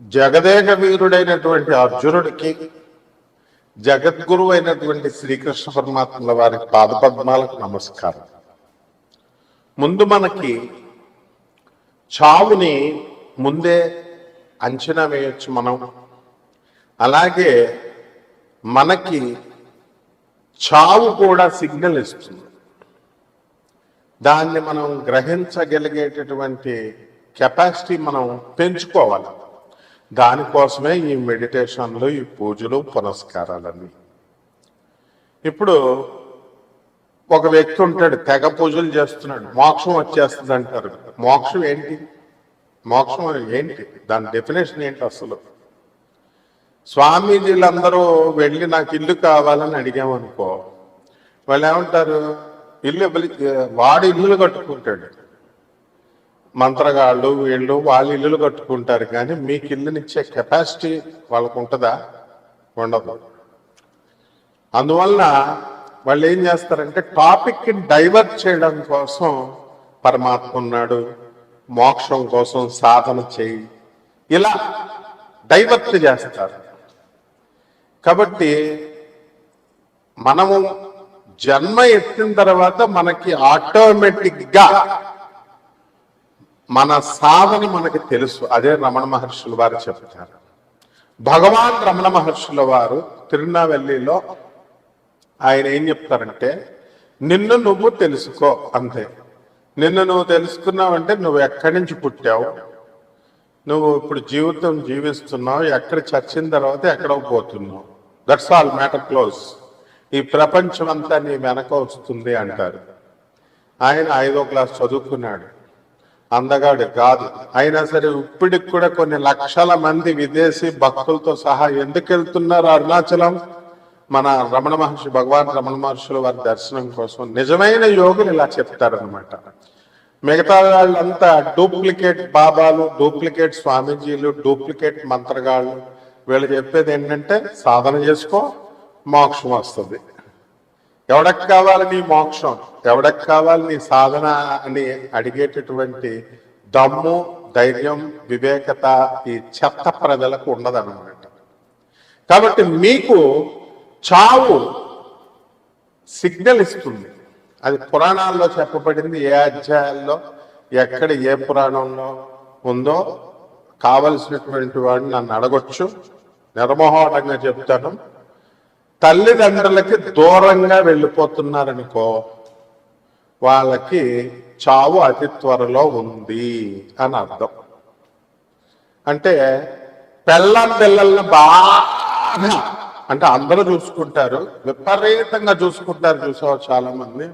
జగదేక వీరుడైనటువంటి అర్జునుడికి జగద్గురు అయినటువంటి శ్రీకృష్ణ పరమాత్మల వారి పాదపద్మాలకు నమస్కారం. ముందు మనకి చావుని ముందే అంచనా వేయొచ్చు మనం. అలాగే మనకి చావు కూడా సిగ్నల్ ఇస్తుంది. దాన్ని మనం గ్రహించగలిగేటటువంటి కెపాసిటీ మనం పెంచుకోవాలి. దానికోసమే ఈ మెడిటేషన్లు ఈ పూజలు పునస్కారాలన్నీ. ఇప్పుడు ఒక వ్యక్తి ఉంటాడు తెగ పూజలు చేస్తున్నాడు మోక్షం వచ్చేస్తుంది అంటారు మోక్షం ఏంటి? మోక్షం ఏంటి? దాని డెఫినేషన్ ఏంటి అసలు? స్వామీజీలందరూ వెళ్ళి నాకు ఇల్లు కావాలని అడిగామనుకో వాళ్ళు ఏమంటారు? ఇల్లు వాడు ఇల్లులు కట్టుకుంటాడు. మంత్రగాళ్ళు వీళ్ళు వాళ్ళ ఇల్లులు కట్టుకుంటారు కానీ మీకు ఇల్లునిచ్చే కెపాసిటీ వాళ్ళకు ఉంటుందా ఉండదు. అందువలన వాళ్ళు ఏం చేస్తారంటే టాపిక్ని డైవర్ట్ చేయడం కోసం పరమాత్మ ఉన్నాడు మోక్షం కోసం సాధన చేయి ఇలా డైవర్ట్ చేస్తారు. కాబట్టి మనము జన్మ ఎత్తిన తర్వాత మనకి ఆటోమేటిక్గా మన సాధన మనకి తెలుసు. అదే రమణ మహర్షుల వారు చెప్తారు. భగవాన్ రమణ మహర్షుల వారు తిరునావెల్లిలో ఆయన ఏం చెప్తారంటే నిన్ను నువ్వు తెలుసుకో అంతే. నిన్ను నువ్వు తెలుసుకున్నావంటే నువ్వు ఎక్కడి నుంచి పుట్టావు? నువ్వు ఇప్పుడు జీవితం జీవిస్తున్నావు ఎక్కడ చచ్చిన తర్వాత ఎక్కడో పోతున్నావు? దట్స్ ఆల్ మ్యాటర్ క్లోజ్ ఈ ప్రపంచం అంతా నీ వెనక వస్తుంది అంటారు. ఆయన ఐదో క్లాస్ చదువుకున్నాడు. అందగాడు కాదు. అయినా సరే ఇప్పటికి కూడా కొన్ని లక్షల మంది విదేశీ భక్తులతో సహా ఎందుకు వెళ్తున్నారు అరుణాచలం? మన రమణ మహర్షి భగవాన్ రమణ మహర్షులు వారి దర్శనం కోసం నిజమైన యోగులు ఇలా చెప్తారనమాట మిగతా వాళ్ళంతా డూప్లికేట్ బాబాలు డూప్లికేట్ స్వామీజీలు డూప్లికేట్ మంత్రగాళ్ళు. వీళ్ళు చెప్పేది ఏంటంటే సాధన చేసుకో మోక్షం వస్తుంది. ఎవడకు కావాలి నీ మోక్షం? ఎవడకు కావాలి నీ సాధన అని అడిగేటటువంటి దమ్ము ధైర్యం వివేకత ఈ చెత్త ప్రజలకు ఉండదన్నమాట. కాబట్టి మీకు చావు సిగ్నల్ ఇస్తుంది. అది పురాణాల్లో చెప్పబడింది ఏ అధ్యాయాల్లో ఎక్కడ ఏ పురాణంలో ఉందో కావలసినటువంటి వాడిని నన్ను అడగొచ్చు. నిర్మోహటంగా చెప్తాను. తల్లిదండ్రులకి దూరంగా వెళ్ళిపోతున్నారనుకో వాళ్ళకి చావు అతి త్వరలో ఉంది అని అర్థం. అంటే పెళ్ళం పిల్లల్ని బాగా అంటే అందరూ చూసుకుంటారు విపరీతంగా చూసుకుంటారు చూసావు చాలా మంది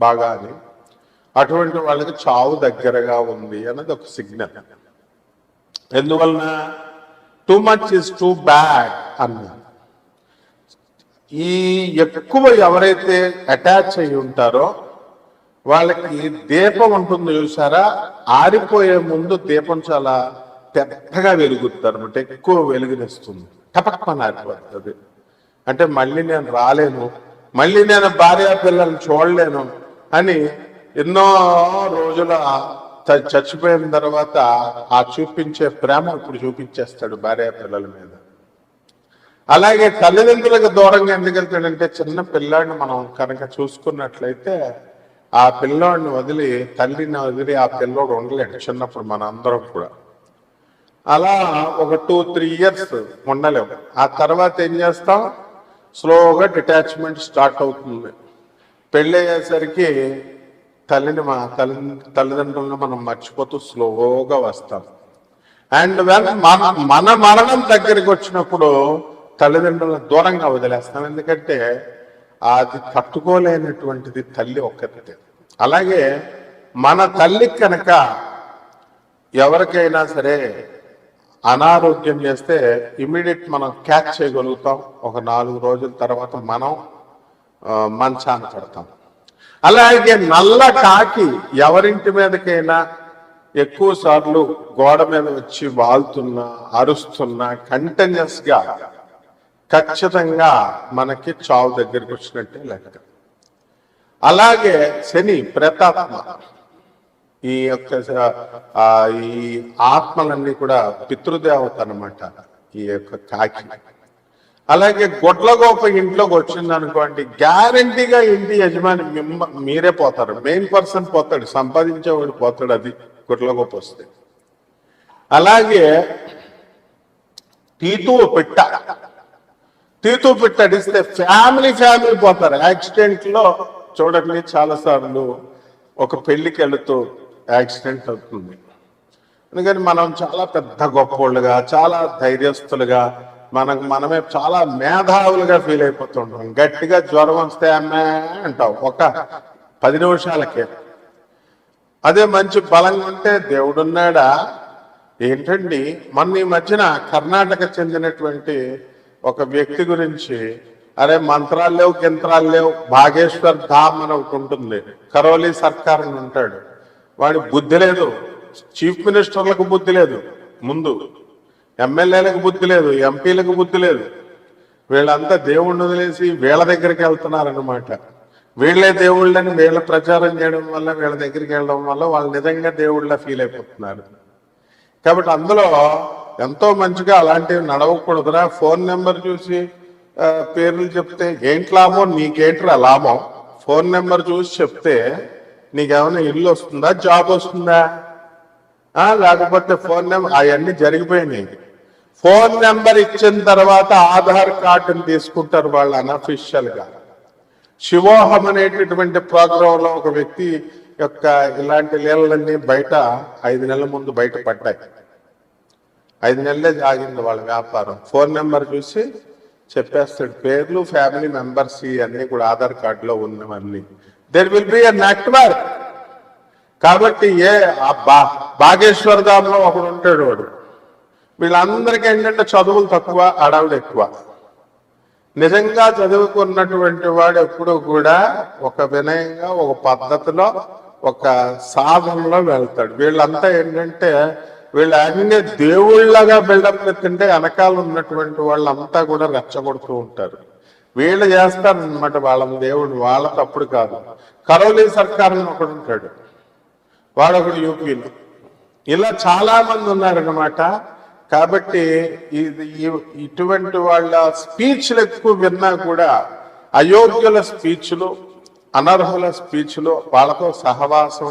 బాగా అని. అటువంటి వాళ్ళకి చావు దగ్గరగా ఉంది అన్నది ఒక సిగ్నల్. ఎందువలన? Too much is too bad అన్నది ఈ ఎక్కువ ఎవరైతే అటాచ్ అయి ఉంటారో వాళ్ళకి దీపం ఉంటుంది చూసారా ఆరిపోయే ముందు దీపం చాలా పెద్దగా వెలుగుతారు అనమాట ఎక్కువ వెలుగునిస్తుంది టపక్మని ఆరిపోతుంది అంటే మళ్ళీ నేను రాలేను మళ్ళీ నేను భార్య పిల్లల్ని చూడలేను అని ఎన్నో రోజుల చ- చచ్చిపోయిన తర్వాత ఆ చూపించే ప్రేమ ఇప్పుడు చూపించేస్తాడు భార్య పిల్లల మీద. అలాగే తల్లిదండ్రులకు దూరంగా ఎందుకు వెళ్తాడంటే చిన్న పిల్లాడిని మనం కనుక చూసుకున్నట్లయితే ఆ పిల్లోడిని వదిలి తల్లిని వదిలి ఆ పిల్లోడు ఉండలేడు చిన్నప్పుడు మన అందరం కూడా. అలా ఒక టూ త్రీ ఇయర్స్ ఉండలేము ఆ తర్వాత ఏం చేస్తాం? స్లోగా డిటాచ్మెంట్ స్టార్ట్ అవుతుంది. పెళ్ళి అయ్యేసరికి తల్లిని మా తల్లి తల్లిదండ్రులను మనం మర్చిపోతూ స్లోగా వస్తాం. అండ్ వెన్ మన మన మరణం దగ్గరికి వచ్చినప్పుడు తల్లిదండ్రులను దూరంగా వదిలేస్తాం. ఎందుకంటే అది తట్టుకోలేనటువంటిది తల్లి ఒక్కతే అలాగే మన తల్లి కనుక ఎవరికైనా సరే అనారోగ్యం చేస్తే ఇమీడియట్ మనం క్యాచ్ చేయగలుగుతాం. ఒక నాలుగు రోజుల తర్వాత మనం మంచాన పడతాం. అలాగే నల్ల కాకి ఎవరింటి మీదకైనా ఎక్కువ సార్లు గోడ మీద వచ్చి వాళ్తున్నా అరుస్తున్నా కంటిన్యూస్గా ఖచ్చితంగా మనకి చావు దగ్గరికి వచ్చినట్టే లెక్క. అలాగే శని ప్రతాత్మ ఈ యొక్క ఈ ఆత్మలన్నీ కూడా పితృదేవత అనమాట ఈ యొక్క కాకి. అలాగే గొడ్లగోప ఇంట్లోకి వచ్చింది అనుకోండి గ్యారంటీగా ఇంటి యజమాని మిమ్మ మీరే పోతారు. మెయిన్ పర్సన్ పోతాడు సంపాదించేవాడు పోతాడు అది గొడ్లగోప వస్తే. అలాగే తీతూ పిట్ట. తీతూ పెట్టడిస్తే ఫ్యామిలీ ఫ్యామిలీ పోతారు. యాక్సిడెంట్లో చూడండి చాలా సార్లు ఒక పెళ్ళికి వెళుతూ యాక్సిడెంట్ అవుతుంది. అందుకని మనం చాలా పెద్ద గొప్పోళ్ళుగా చాలా ధైర్యస్తులుగా మనకు మనమే చాలా మేధావులుగా ఫీల్ అయిపోతుంటాం. గట్టిగా జ్వరం వస్తే అమ్మే అంటాం ఒక పది నిమిషాలకే. అదే మంచి బలంగా ఉంటే దేవుడున్నాడా? ఏంటండి? మొన్న ఈ మధ్యన కర్ణాటక చెందినటువంటి ఒక వ్యక్తి గురించి అరే మంత్రాలు లేవు గింత్రాలు లేవు భాగేశ్వర్ ధామ్ అని ఒకటి ఉంటుంది. కరోలి సర్కార్ అని ఉంటాడు. వాడి బుద్ధి లేదు. చీఫ్ మినిస్టర్లకు బుద్ధి లేదు. ముందు ఎమ్మెల్యేలకు బుద్ధి లేదు ఎంపీలకు బుద్ధి లేదు. వీళ్ళంతా దేవుణ్ణి వదిలేసి వీళ్ళ దగ్గరికి వెళ్తున్నారనమాట వీళ్ళే దేవుళ్ళని వీళ్ళ ప్రచారం చేయడం వల్ల వీళ్ళ దగ్గరికి వెళ్ళడం వల్ల వాళ్ళు నిజంగా దేవుళ్ళ ఫీల్ అయిపోతున్నారు. కాబట్టి అందులో ఎంతో మంచిగా అలాంటివి నడవకూడదురా. ఫోన్ నెంబర్ చూసి పేర్లు చెప్తే ఏంటి లాభం? నీకేంట్రా లాభం? ఫోన్ నెంబర్ చూసి చెప్తే నీకేమైనా ఇల్లు వస్తుందా? జాబ్ వస్తుందా? లేకపోతే ఫోన్ నెంబర్ అవన్నీ జరిగిపోయినాయి. ఫోన్ నెంబర్ ఇచ్చిన తర్వాత ఆధార్ కార్డుని తీసుకుంటారు వాళ్ళు అనఫిషియల్గా శివోహం అనేటటువంటి ప్రోగ్రామ్లో ఒక వ్యక్తి యొక్క ఇలాంటి లీలలన్నీ బయట ఐదు నెలల ముందు బయట పడ్డాయి. ఐదు నెలలే జాగింది వాళ్ళ వ్యాపారం. ఫోన్ నెంబర్ చూసి చెప్పేస్తాడు. పేర్లు ఫ్యామిలీ మెంబర్స్ ఇవన్నీ కూడా ఆధార్ కార్డులో ఉన్నవన్నీ. There will be a network కాబట్టి ఏ బా బాగేశ్వర్ ధామ్లో ఒకడు ఉంటాడు వాడు. వీళ్ళందరికీ ఏంటంటే చదువులు తక్కువ అడవులు ఎక్కువ. నిజంగా చదువుకున్నటువంటి వాడు ఎప్పుడు కూడా ఒక వినయంగా ఒక పద్ధతిలో ఒక సాధనలో వెళ్తాడు. వీళ్ళంతా ఏంటంటే వీళ్ళు అన్ని దేవుళ్ళగా బిల్డప్ ఎత్తుంటే వెనకాల ఉన్నటువంటి వాళ్ళంతా కూడా రెచ్చగొడుతూ ఉంటారు. వీళ్ళు చేస్తారనమాట వాళ్ళ దేవుడు వాళ్ళ తప్పుడు కాదు. కరోలీ సర్కార్ అని ఒకడు ఉంటాడు. వాడొకడు యూపీలో. ఇలా చాలా మంది ఉన్నారనమాట కాబట్టి ఇది ఇటువంటి వాళ్ళ స్పీచ్లు ఎక్కువ విన్నా కూడా అయోగ్యుల స్పీచ్లు అనర్హుల స్పీచ్లు వాళ్ళతో సహవాసం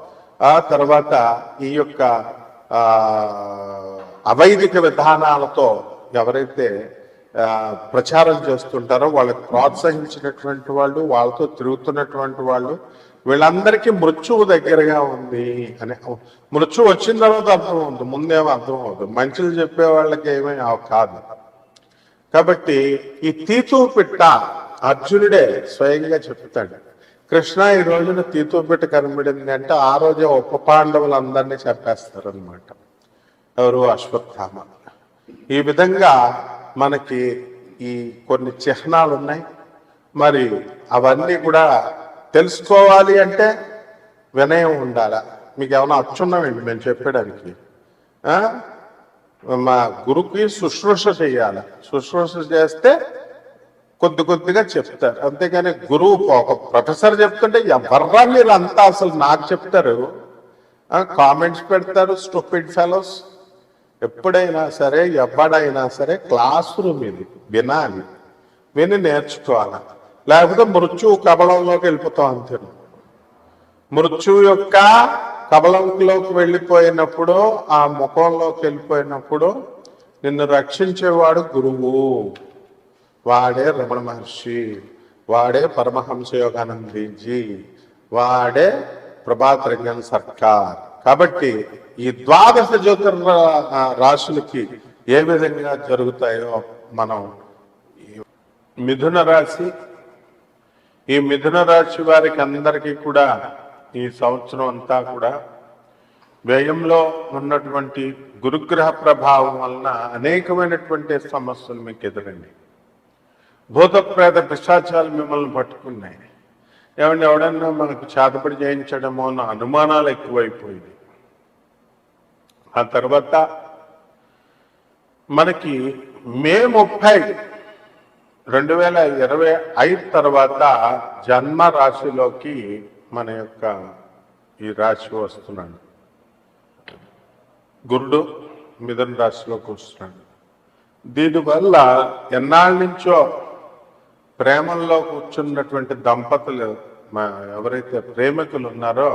ఆ తర్వాత ఈ యొక్క అవైదిక విధానాలతో ఎవరైతే ప్రచారం చేస్తుంటారో వాళ్ళకి ప్రోత్సహించినటువంటి వాళ్ళు వాళ్ళతో తిరుగుతున్నటువంటి వాళ్ళు వీళ్ళందరికీ మృత్యువు దగ్గరగా ఉంది అని మృత్యు వచ్చిన తర్వాత అర్థం అవుతుంది ముందేమో అర్థం అవుతుంది మంచిలు చెప్పే వాళ్ళకి ఏమీ కాదు. కాబట్టి ఈ తీతూ పిట్ట అర్జునుడే స్వయంగా చెప్తాడు. కృష్ణ ఈ రోజున తీతూ కనబడింది అంటే ఆ రోజే ఉప పాండవులందరినీ చెప్పేస్తారనమాట ఎవరు? అశ్వత్థామ. ఈ విధంగా మనకి ఈ కొన్ని చిహ్నాలు ఉన్నాయి మరి అవన్నీ కూడా తెలుసుకోవాలి అంటే వినయం ఉండాలా. మీకు ఏమైనా అచ్చున్నామండి మేము చెప్పడానికి మా గురుకి శుశ్రూష చేయాలి. శుశ్రూష చేస్తే కొద్ది కొద్దిగా చెప్తారు. అంతేగాని గురువు ఒక ప్రొఫెసర్ చెప్తుంటే ఎవర్రా మీరు అంతా అసలు నాకు చెప్తారు. కామెంట్స్ పెడతారు స్టూపిడ్ ఫెలోస్. ఎప్పుడైనా సరే ఎవడైనా సరే క్లాస్ రూమ్ ఇది వినాలి. విని నేర్చుకోవాలి? లేకపోతే మృత్యువు కబలంలోకి వెళ్ళిపోతాం అంతే. మృత్యువు యొక్క కబలంలోకి వెళ్ళిపోయినప్పుడు ఆ ముఖంలోకి వెళ్ళిపోయినప్పుడు నిన్ను రక్షించేవాడు గురువు. వాడే రమణ మహర్షి వాడే పరమహంస యోగానందీజీ వాడే ప్రభాత్ రంగన్ సర్కార్. కాబట్టి ఈ ద్వాదశ జ్యోతిర్ రాశులకి ఏ విధంగా జరుగుతాయో మనం మిథున రాశి ఈ మిథున రాశి వారికి అందరికీ కూడా ఈ సంవత్సరం అంతా కూడా వ్యయంలో ఉన్నటువంటి గురుగ్రహ ప్రభావం వలన అనేకమైనటువంటి సమస్యలు మీకు ఎదురండి. భూతప్రేత పిశాచాలు మిమ్మల్ని పట్టుకున్నాయి. ఏమంటే ఎవడన్నా మనకు చేతపడి చేయించడమో అన్న అనుమానాలు ఎక్కువైపోయింది ఆ తర్వాత మనకి మే ముప్పై రెండు వేల ఇరవై ఐదు తర్వాత జన్మ రాశిలోకి మన యొక్క ఈ రాశి వస్తున్నాడు. గురుడు మిథున రాశిలోకి వస్తున్నాడు. దీనివల్ల ఎన్నాళ్ళ నుంచో ప్రేమల్లో కూర్చున్నటువంటి దంపతులు మా ఎవరైతే ప్రేమికులు ఉన్నారో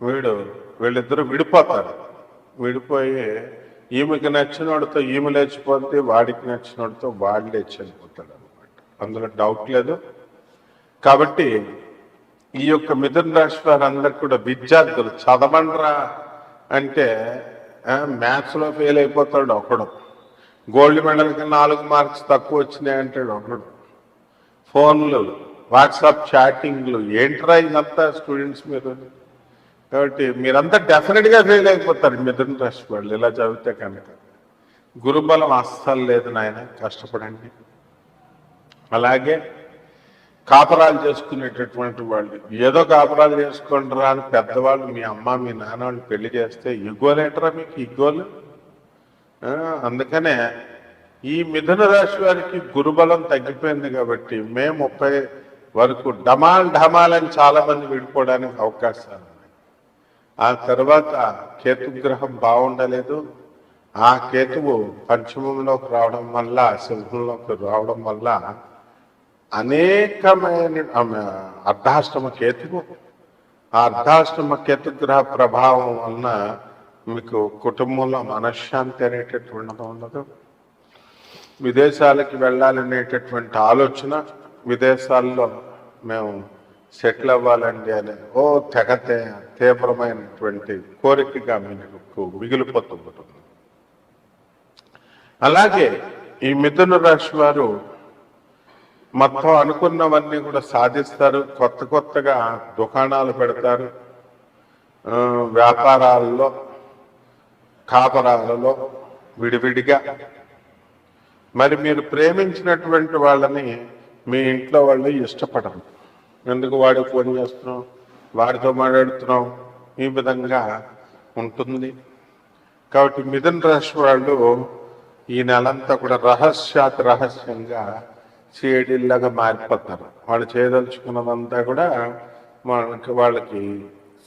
వీడు వీళ్ళిద్దరూ విడిపోతారు. విడిపోయి ఈమెకి నచ్చినోడితో ఈమె లేచిపోతే వాడికి నచ్చినోడితో వాడు లేచి వెళ్ళిపోతాడు అనమాట అందులో డౌట్ లేదు. కాబట్టి ఈ యొక్క మిథున రాశి వారందరికి కూడా విద్యార్థులు చదవండ్రా అంటే మ్యాథ్స్లో ఫెయిల్ అయిపోతాడు ఒకడు. గోల్డ్ మెడల్కి నాలుగు మార్క్స్ తక్కువ వచ్చినాయి అంటాడు ఒకడు. ఫోన్లు వాట్సాప్ చాటింగ్లు ఏంట్రా ఇదంతా స్టూడెంట్స్ మీరు? కాబట్టి మీరంతా డెఫినెట్గా ఫెయిల్ అయిపోతారు మిథున రాశి వాళ్ళు. ఇలా చదివితే కనుక. గురుబలం అస్సలు లేదు నాయన కష్టపడండి. అలాగే కాపరాలు చేసుకునేటటువంటి వాళ్ళు. ఏదో కాపరాలు చేసుకుంటారా అని పెద్దవాళ్ళు మీ అమ్మ మీ నాన్న వాళ్ళు పెళ్ళి చేస్తే ఇగోలేటరా మీకు ఇగోలు? అందుకనే ఈ మిథున రాశి వారికి గురుబలం తగ్గిపోయింది కాబట్టి మే ముప్పై వరకు డమాల్ ఢమాల్ అని చాలా మంది విడిపోవడానికి అవకాశాలు ఉన్నాయి. ఆ తర్వాత కేతుగ్రహం బాగుండలేదు. ఆ కేతువు పంచమంలోకి రావడం వల్ల సింహంలోకి రావడం వల్ల అనేకమైన అర్ధాశ్రమ అర్ధాష్టమ కేతువు ఆ అర్ధాష్టమ కేతుగ్రహ ప్రభావం వలన మీకు కుటుంబంలో మనశ్శాంతి అనేటటువంటి ఉండదు. విదేశాలకి వెళ్ళాలనేటటువంటి ఆలోచన విదేశాల్లో మేము సెటిల్ అవ్వాలండి అని ఓ తెగ తీవ్రమైనటువంటి కోరికగా మీకు మిగిలిపోతూ అలాగే ఈ మిథున రాశి వారు మొత్తం అనుకున్నవన్నీ కూడా సాధిస్తారు. కొత్త కొత్తగా దుకాణాలు పెడతారు. వ్యాపారాల్లో కాపరాలలో విడివిడిగా మరి మీరు ప్రేమించినటువంటి వాళ్ళని మీ ఇంట్లో వాళ్ళు ఇష్టపడరు. ఎందుకు వాడు ఫోన్ చేస్తున్నాం వాడితో మాట్లాడుతున్నాం ఈ విధంగా ఉంటుంది. కాబట్టి మిథున రాశి వాళ్ళు ఈ నెలంతా కూడా రహస్యాతి రహస్యంగా సిఐడిలాగా మారిపోతారు. వాళ్ళు చేయదలుచుకున్నదంతా కూడా వాళ్ళకి వాళ్ళకి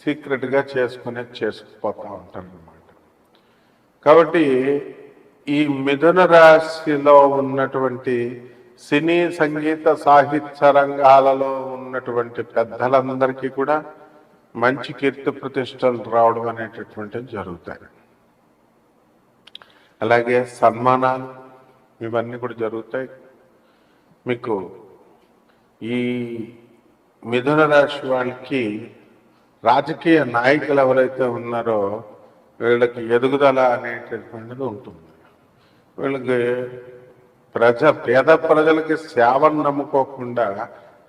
సీక్రెట్గా చేసుకునే చేసుకుపోతూ ఉంటారు అన్నమాట కాబట్టి ఈ మిథున రాశిలో ఉన్నటువంటి సినీ సంగీత సాహిత్య రంగాలలో ఉన్నటువంటి పెద్దలందరికీ కూడా మంచి కీర్తి ప్రతిష్టలు రావడం అనేటటువంటివి జరుగుతాయి. అలాగే సన్మానాలు ఇవన్నీ కూడా జరుగుతాయి. మీకు ఈ మిథున రాశి వాళ్ళకి రాజకీయ నాయకులు ఎవరైతే ఉన్నారో వీళ్ళకి ఎదుగుదల అనేటటువంటిది ఉంటుంది. వీళ్ళకి ప్రజ పేద ప్రజలకి సేవను నమ్ముకోకుండా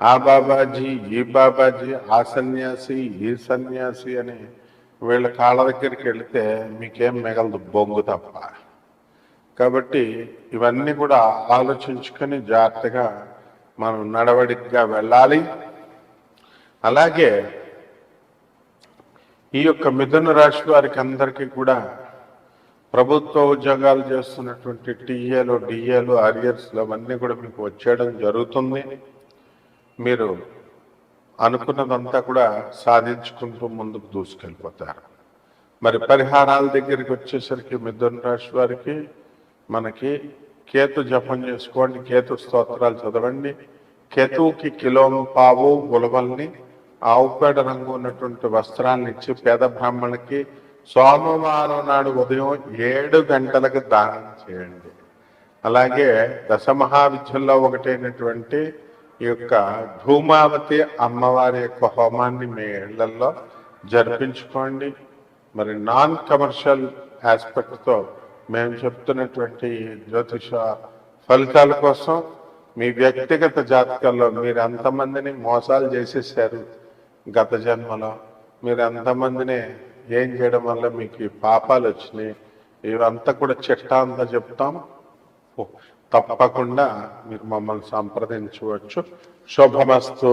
ఆ బాబాజీ ఈ బాబాజీ ఆ సన్యాసి ఈ సన్యాసి అని వీళ్ళ కాళ్ళ దగ్గరికి వెళితే మీకేం మిగలదు బొంగు తప్ప. కాబట్టి ఇవన్నీ కూడా ఆలోచించుకొని జాగ్రత్తగా మనం నడవడికగా వెళ్ళాలి. అలాగే ఈ యొక్క మిథున రాశి వారికి అందరికీ కూడా ప్రభుత్వ ఉద్యోగాలు చేస్తున్నటువంటి టీఏలు డిఏలు ఆరియర్స్లు అవన్నీ కూడా మీకు వచ్చేయడం జరుగుతుంది. మీరు అనుకున్నదంతా కూడా సాధించుకుంటూ ముందుకు దూసుకెళ్ళిపోతారు. మరి పరిహారాల దగ్గరికి వచ్చేసరికి మిథున రాశి వారికి మనకి కేతు జపం చేసుకోండి కేతు స్తోత్రాలు చదవండి. కేతువుకి కిలో పావు ఉలవల్ని ఆవు పేడ రంగు ఉన్నటువంటి వస్త్రాన్ని ఇచ్చి పేద బ్రాహ్మణులకి సోమవారం నాడు ఉదయం ఏడు గంటలకు దానం చేయండి. అలాగే దశమహావిద్యల్లో ఒకటైనటువంటి ఈ యొక్క ధూమావతి అమ్మవారి యొక్క హోమాన్ని మీ ఇళ్ళలో జరిపించుకోండి. మరి నాన్ కమర్షియల్ ఆస్పెక్ట్తో మేము చెప్తున్నటువంటి జ్యోతిష ఫలితాల కోసం మీ వ్యక్తిగత జాతకాల్లో మీరు ఎంతమందిని మోసాలు చేసేసారు గత జన్మలో? మీరు ఎంతమందిని ఏం చేయడం వల్ల మీకు పాపాలు వచ్చినాయి? ఇవంతా కూడా చిట్టా అంతా చెప్తాం తప్పకుండా మీరు మమ్మల్ని సంప్రదించవచ్చు. శుభమస్తు.